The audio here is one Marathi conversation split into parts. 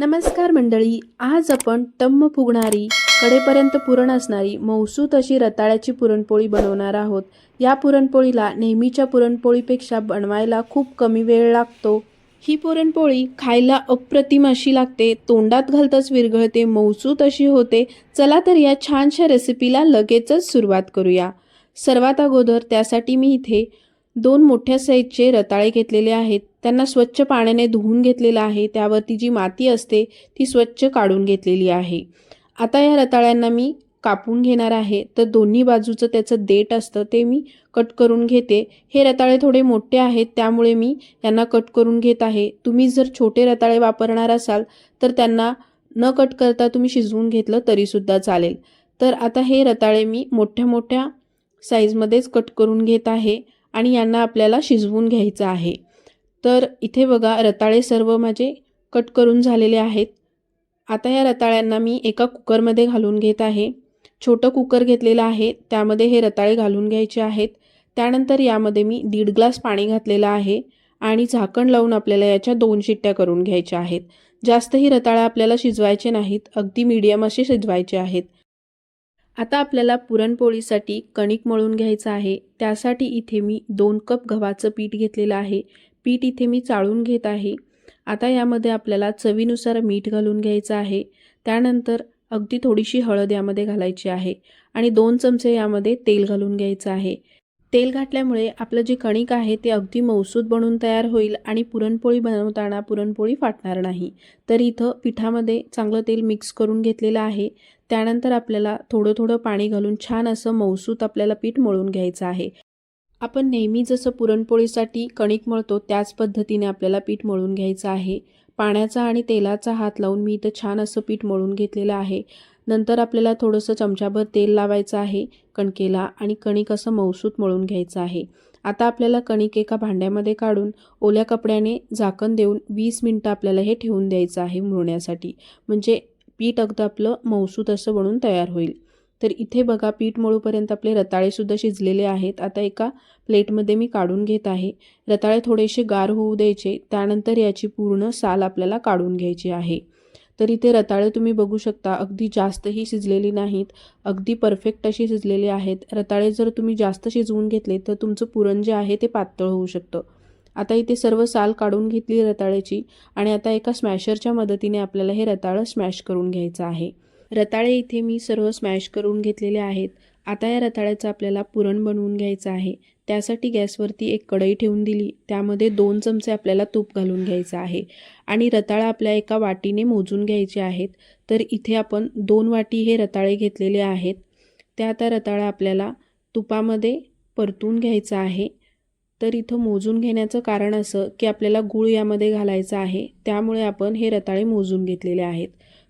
नमस्कार मंडळी आज आपण टम्म फुगणारी कडेपर्यंत पुरण असणारी मौसूत अशी रताळ्याची पुरणपोळी बनवणार आहोत. या पुरणपोळीला नेहमीच्या पुरणपोळीपेक्षा बनवायला खूप कमी वेळ लागतो. ही पुरणपोळी खायला अप्रतिम अशी लागते तोंडात घालताच विरघळते मौसूत अशी होते. चला तर या छानशा रेसिपीला लगेचच सुरुवात करूया. सर्वात अगोदर त्यासाठी मी इथे दोन मोठ्या साईजचे रताळे घेतलेले आहेत. त्यांना स्वच्छ पाण्याने धुवून घेतलेलं आहे. त्यावरती जी माती असते ती स्वच्छ काढून घेतलेली आहे. आता या रताळ्यांना मी कापून घेणार आहे. तर दोन्ही बाजूचं त्याचं देठ असतं ते मी कट करून घेते. हे रताळे थोडे मोठे आहेत त्यामुळे मी यांना कट करून घेत आहे. तुम्ही जर छोटे रताळे वापरणार असाल तर त्यांना न कट करता तुम्ही शिजवून घेतलं तरीसुद्धा चालेल. तर आता हे रताळे मी मोठ्या मोठ्या साईजमध्येच कट करून घेत आहे. आणि यांना आपल्याला शिजवून घ्यायचं आहे. तर इथे बघा रताळे सर्व माझे कट करून झालेले आहेत. आता या रताळ्यांना मी एका कुकरमध्ये घालून घेत आहे. छोटं कुकर घेतलेलं आहे. त्यामध्ये हे रताळे घालून घ्यायचे आहेत. त्यानंतर यामध्ये मी दीड ग्लास पाणी घातलेलं आहे आणि झाकण लावून आपल्याला याच्या दोन शिट्ट्या करून घ्यायच्या आहेत. जास्तही रताळा आपल्याला शिजवायचे नाहीत. अगदी मीडियम असे शिजवायचे आहेत. आता आपल्याला पुरणपोळीसाठी कणिक मळून घ्यायचं आहे. त्यासाठी इथे मी दोन कप गव्हाचं पीठ घेतलेलं आहे. पीठ इथे मी चाळून घेत आहे. आता यामध्ये आपल्याला चवीनुसार मीठ घालून घ्यायचं आहे. त्यानंतर अगदी थोडीशी हळद यामध्ये घालायची आहे. आणि दोन चमचे यामध्ये तेल घालून घ्यायचं आहे. तेल घातल्यामुळे आपलं जे कणिक आहे ते अगदी मौसूद बनून तयार होईल आणि पुरणपोळी बनवताना पुरणपोळी फाटणार नाही. तर इथं पिठामध्ये चांगलं तेल मिक्स करून घेतलेलं आहे. त्यानंतर आपल्याला थोडं थोडं पाणी घालून छान असं मौसूत आपल्याला पीठ मळून घ्यायचं आहे. आपण नेहमी जसं पुरणपोळीसाठी कणिक मळतो त्याच पद्धतीने आपल्याला पीठ मळून घ्यायचं आहे. पाण्याचा आणि तेलाचा हात लावून मी इथं छान असं पीठ मळून घेतलेलं आहे. नंतर आपल्याला थोडंसं चमचाभर तेल लावायचं आहे कणकेला आणि कणिक असं मौसूत मळून घ्यायचं आहे. आता आपल्याला कणिक एका भांड्यामध्ये काढून ओल्या कपड्याने झाकण देऊन वीस मिनटं आपल्याला हे ठेवून द्यायचं आहे मुरण्यासाठी. म्हणजे पीठ अगदी आपलं मौसूत असं बनून तयार होईल. तर इथे बघा पीठ मळूपर्यंत आपले रताळेसुद्धा शिजलेले आहेत. आता एका प्लेटमध्ये मी काढून घेत आहे. रताळे थोडेसे गार होऊ द्यायचे. त्यानंतर याची पूर्ण साल आपल्याला काढून घ्यायची आहे. तर इथे रताळे तुम्ही बघू शकता. अगदी जास्तही शिजलेली नाहीत. अगदी परफेक्ट अशी शिजलेली आहेत. रताळे जर तुम्ही जास्त शिजवून घेतले तर तुमचं पुरण जे आहे ते पातळ होऊ शकतं. आता इथे सर्व साल काढून घेतली रताळ्याची आणि आता एका स्मॅशरच्या मदतीने आपल्याला हे रताळं स्मॅश करून घ्यायचं आहे. रताळे इथे मी सर्व स्मॅश करून घेतलेले आहेत. आता या रताळ्याचं आपल्याला पुरण बनवून घ्यायचं आहे. त्यासाठी गॅसवरती एक कढई ठेवून दिली. त्यामध्ये दोन चमचे आपल्याला तूप घालून घ्यायचं आहे. आणि रताळा आपल्या एका वाटीने मोजून घ्यायचे आहेत. तर इथे आपण दोन वाटी हे रताळे घेतलेले आहेत. त्या आता रताळा आपल्याला तुपामध्ये परतून घ्यायचा आहे. तर इथं मोजून घेण्याचं कारण असं की आपल्याला गूळ यामध्ये घालायचं आहे. त्यामुळे आपण हे रताळे मोजून घेतलेले आहेत.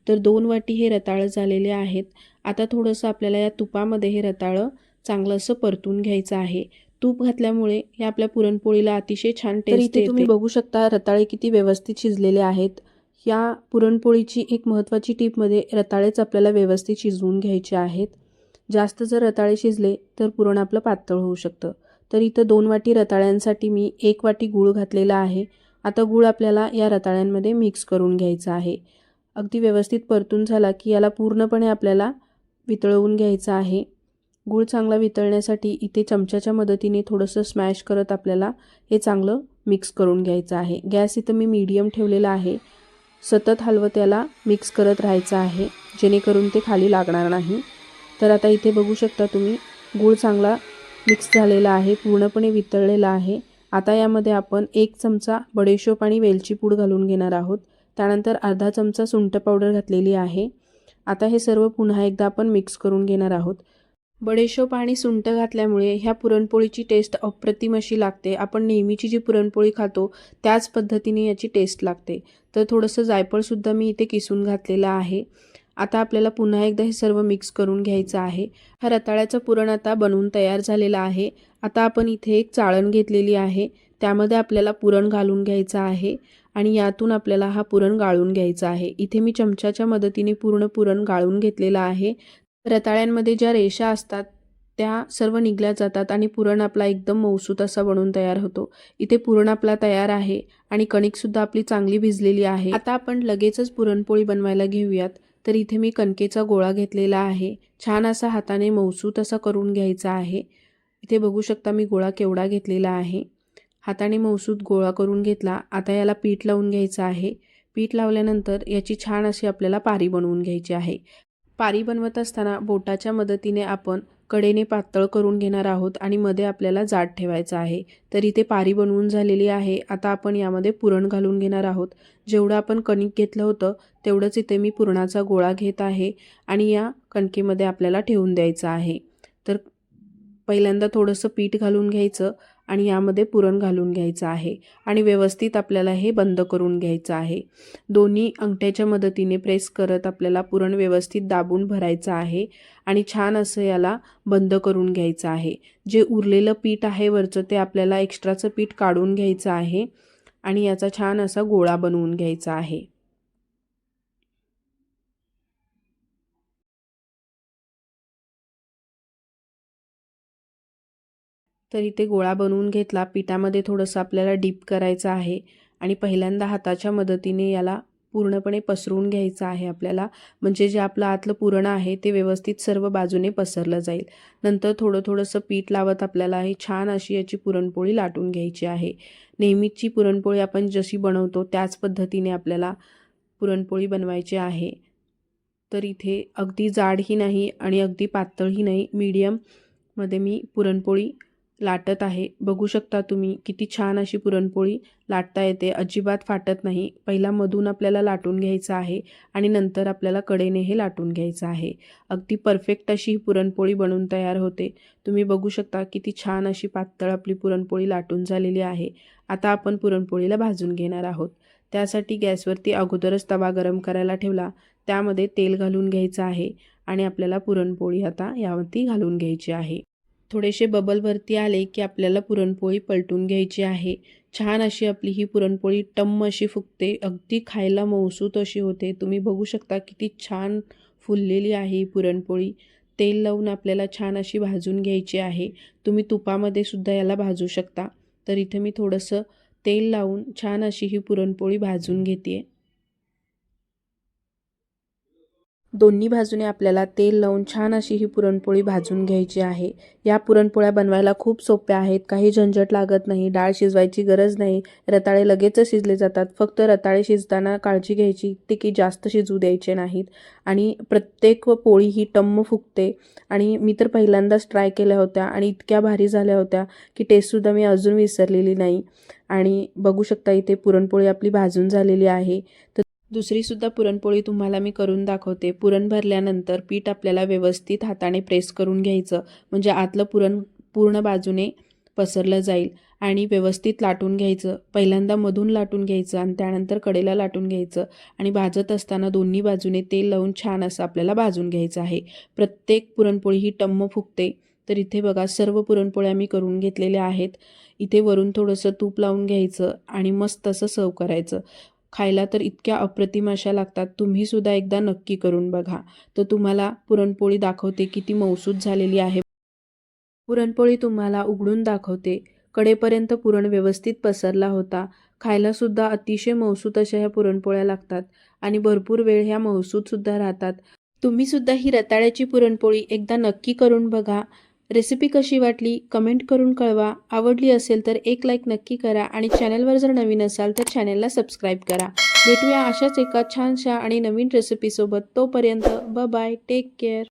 तर दोन वाटी हे रताळं झालेले आहेत. आता थोडंसं आपल्याला या तुपामध्ये हे रताळं चांगलं असं परतून घ्यायचं आहे. तूप घातल्यामुळे हे आपल्या पुरणपोळीला अतिशय छान टेस्ट येते. तुम्ही बघू शकता रताळे किती व्यवस्थित शिजलेले आहेत. या पुरणपोळीची एक महत्त्वाची टीपमध्ये रताळेच आपल्याला व्यवस्थित शिजवून घ्यायचे आहेत. जास्त जर रताळे शिजले तर पुरण आपलं पातळ होऊ शकतं. तर इथं दोन वाटी रताळ्यांसाठी मी एक वाटी गूळ घातलेला आहे. आता गूळ आपल्याला या रताळ्यांमध्ये मिक्स करून घ्यायचा आहे. अगदी व्यवस्थित परतून झाला की याला पूर्णपणे आपल्याला वितळवून घ्यायचं आहे. गूळ चांगला वितळण्यासाठी इथे चमच्याच्या मदतीने थोडंसं स्मॅश करत आपल्याला हे चांगलं मिक्स करून घ्यायचं आहे. गॅस इथं मी मीडियम ठेवलेला आहे. सतत हलवं त्याला मिक्स करत राहायचं आहे जेणेकरून ते खाली लागणार नाही. तर आता इथे बघू शकता तुम्ही गूळ चांगला मिक्स झालेला आहे पूर्णपणे वितळलेला आहे. आता यामध्ये आपण एक चमचा बडेशोप आणि वेलची पूड घालून घेणार आहोत. त्यानंतर अर्धा चमचा सुंठ पावडर घातलेली आहे. आता हे सर्व पुन्हा एकदा आपण मिक्स करून घेणार आहोत. बडेशोप आणि सुंट घातल्यामुळे ह्या पुरणपोळीची टेस्ट अप्रतिम अशी लागते. आपण नेहमीची जी पुरणपोळी खातो त्याच पद्धतीने याची टेस्ट लागते. तर थोडंसं जायफळसुद्धा मी इथे किसून घातलेलं आहे. आता आपल्याला पुन्हा एकदा हे सर्व मिक्स करून घ्यायचं आहे. हा रताळ्याचं पुरण आता बनवून तयार झालेलं आहे. आता आपण इथे एक चाळण घेतलेली आहे. त्यामध्ये आपल्याला पुरण घालून घ्यायचं आहे. आणि यातून आपल्याला हा पुरण गाळून घ्यायचा आहे. इथे मी चमच्याच्या मदतीने पूर्ण पुरण गाळून घेतलेलं आहे. रताळ्यांमध्ये ज्या रेषा असतात त्या सर्व निघल्या जातात आणि पुरण आपला एकदम मऊसूत असा बनून तयार होतो. इथे पुरण आपला तयार आहे आणि कणिकसुद्धा आपली चांगली भिजलेली आहे. आता आपण लगेचच पुरणपोळी बनवायला घेऊयात. तर इथे मी कणकेचा गोळा घेतलेला आहे. छान असा हाताने मऊसूत असा करून घ्यायचा आहे. इथे बघू शकता मी गोळा केवढा घेतलेला आहे. हाताने मौसूद गोळा करून घेतला. आता याला पीठ लावून घ्यायचं आहे. पीठ लावल्यानंतर याची छान अशी आपल्याला पारी बनवून घ्यायची आहे. पारी बनवत असताना बोटाच्या मदतीने आपण कडेने पातळ करून घेणार आहोत आणि मध्ये आपल्याला जाड ठेवायचं आहे. तर इथे पारी बनवून झालेली आहे. आता आपण यामध्ये पुरण घालून घेणार आहोत. जेवढं आपण कणिक घेतलं होतं तेवढंच इथे मी पुरणाचा गोळा घेत आहे आणि या कणकेमध्ये आपल्याला ठेवून द्यायचं आहे. तर पहिल्यांदा थोडंसं पीठ घालून घ्यायचं. आणि यामध्ये पुरण घालून घ्यायचं आहे आणि व्यवस्थित आपल्याला हे बंद करून घ्यायचं आहे. दोन्ही अंगठ्याच्या मदतीने प्रेस करत आपल्याला पुरण व्यवस्थित दाबून भरायचं आहे आणि छान असं याला बंद करून घ्यायचं आहे. जे उरलेलं पीठ आहे वरचं ते आपल्याला एक्स्ट्राचं पीठ काढून घ्यायचं आहे आणि याचा छान असा गोळा बनवून घ्यायचा आहे. तर इथे गोळा बनवून घेतला. पिठामध्ये थोडंसं आपल्याला डीप करायचं आहे आणि पहिल्यांदा हाताच्या मदतीने याला पूर्णपणे पसरवून घ्यायचं आहे आपल्याला. म्हणजे जे आपलं आतलं पुरण आहे ते व्यवस्थित सर्व बाजूने पसरलं जाईल. नंतर थोडं थोडंसं पीठ लावत आपल्याला हे छान अशी याची पुरणपोळी लाटून घ्यायची आहे. नेहमीची पुरणपोळी आपण जशी बनवतो त्याच पद्धतीने आपल्याला पुरणपोळी बनवायची आहे. तर इथे अगदी जाडही नाही आणि अगदी पातळही नाही. मीडियममध्ये मी पुरणपोळी लाटत आहे. बघू शकता तुम्ही किती छान अशी पुरणपोळी लाटता येते. अजिबात फाटत नाही. पहिला मधून आपल्याला लाटून घ्यायचं आहे आणि नंतर आपल्याला कडेने हे लाटून घ्यायचं आहे. अगदी परफेक्ट अशी ही पुरणपोळी बनवून तयार होते. तुम्ही बघू शकता किती छान अशी पातळ आपली पुरणपोळी लाटून झालेली आहे. आता आपण पुरणपोळीला भाजून घेणार आहोत. त्यासाठी गॅसवरती अगोदरच तवा गरम करायला ठेवला. त्यामध्ये तेल घालून घ्यायचं आहे आणि आपल्याला पुरणपोळी आता यावरती घालून घ्यायची आहे. थोडेसे बबलवरती आले की आपल्याला पुरणपोळी पलटून घ्यायची आहे. छान अशी आपली ही पुरणपोळी टम्म अशी फुगते. अगदी खायला मौसूत अशी होते. तुम्ही बघू शकता किती छान फुललेली आहे ही पुरणपोळी. तेल लावून आपल्याला छान अशी भाजून घ्यायची आहे. तुम्ही तुपामध्ये सुद्धा याला भाजू शकता. तर इथे मी थोडंसं तेल लावून छान अशी ही पुरणपोळी भाजून घेते दोन्ही बाजूने आपल्याला तेल लावून छान अशी ही पुरणपोळी भाजून घ्यायची आहे. या पुरणपोळ्या बनवायला खूप सोप्या आहेत. काही झंझट लागत नाही. डाळ शिजवायची गरज नाही. रताळे लगेचच शिजले जातात. फक्त रताळे शिजताना काळजी घ्यायची. ते की जास्त शिजू द्यायचे नाहीत. आणि प्रत्येक पोळी ही टम्म फुगते. आणि मी तर पहिल्यांदाच ट्राय केल्या होत्या आणि इतक्या भारी झाल्या होत्या की टेस्टसुद्धा मी अजून विसरलेली नाही. आणि बघू शकता इथे पुरणपोळी आपली भाजून झालेली आहे. तर दुसरीसुद्धा पुरणपोळी तुम्हाला मी करून दाखवते. पुरण भरल्यानंतर पीठ आपल्याला व्यवस्थित हाताने प्रेस करून घ्यायचं. म्हणजे आतलं पुरण पूर्ण बाजूने पसरलं जाईल आणि व्यवस्थित लाटून घ्यायचं. पहिल्यांदा मधून लाटून घ्यायचं आणि त्यानंतर कडेला लाटून घ्यायचं. आणि भाजत असताना दोन्ही बाजूने तेल लावून छान असं आपल्याला भाजून घ्यायचं आहे. प्रत्येक पुरणपोळी ही टम्म फुगते. तर इथे बघा सर्व पुरणपोळ्या मी करून घेतलेल्या आहेत. इथे वरून थोडंसं तूप लावून घ्यायचं आणि मस्त असं सर्व करायचं. खायला तर इतक्या अप्रतिम अशा लागतात तुम्हीसुद्धा एकदा नक्की करून बघा. तर तुम्हाला पुरणपोळी दाखवते किती मौसूद झालेली आहे. पुरणपोळी तुम्हाला उघडून दाखवते. कडेपर्यंत पुरण व्यवस्थित पसरला होता. खायलासुद्धा अतिशय मौसूद अशा ह्या पुरणपोळ्या लागतात आणि भरपूर वेळ ह्या मौसूदसुद्धा राहतात. तुम्हीसुद्धा ही रताळ्याची पुरणपोळी एकदा नक्की करून बघा. रेसिपी कशी वाटली कमेंट करून कळवा. आवडली असेल तर एक लाईक नक्की करा आणि चॅनलवर जर नवीन असाल तर चॅनलला सबस्क्राईब करा. भेटूया अशाच एका छानशा आणि नवीन रेसिपीसोबत तोपर्यंत ब बाय टेक केअर